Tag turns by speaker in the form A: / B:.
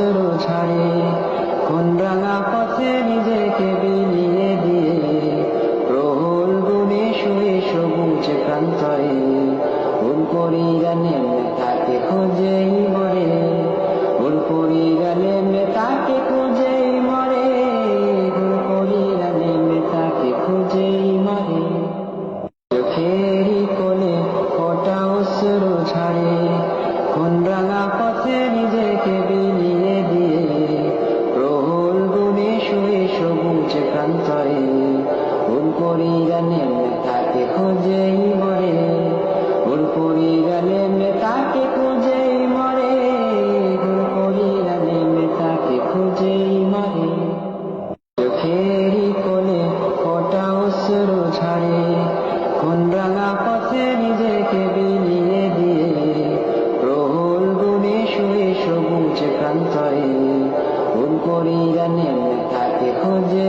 A: গাছের ছাড়ে কোন রাঙা পথে নিজেকে বিলিয়ে দিয়ে প্রহল গুনে শুয়ে সবুজ প্রান্তরে কোন করি তাকে খোঁজেই বলে প্রান্তরে ভুল করি গেলে তাকে খুঁজেই মরে। ভুল করি গেলে তাকে খুঁজেই মরে। ভুল করি গেলে তাকে খুঁজেই মরে। চোখেরই কোলে ফোটা অশ্রু ঝরে। কোন রাঙা পথে নিজেকে বিলিয়ে দিয়ে। প্রহল গুণে শুয়ে সবুজ প্রান্তরে। জানে তাকে খোঁজে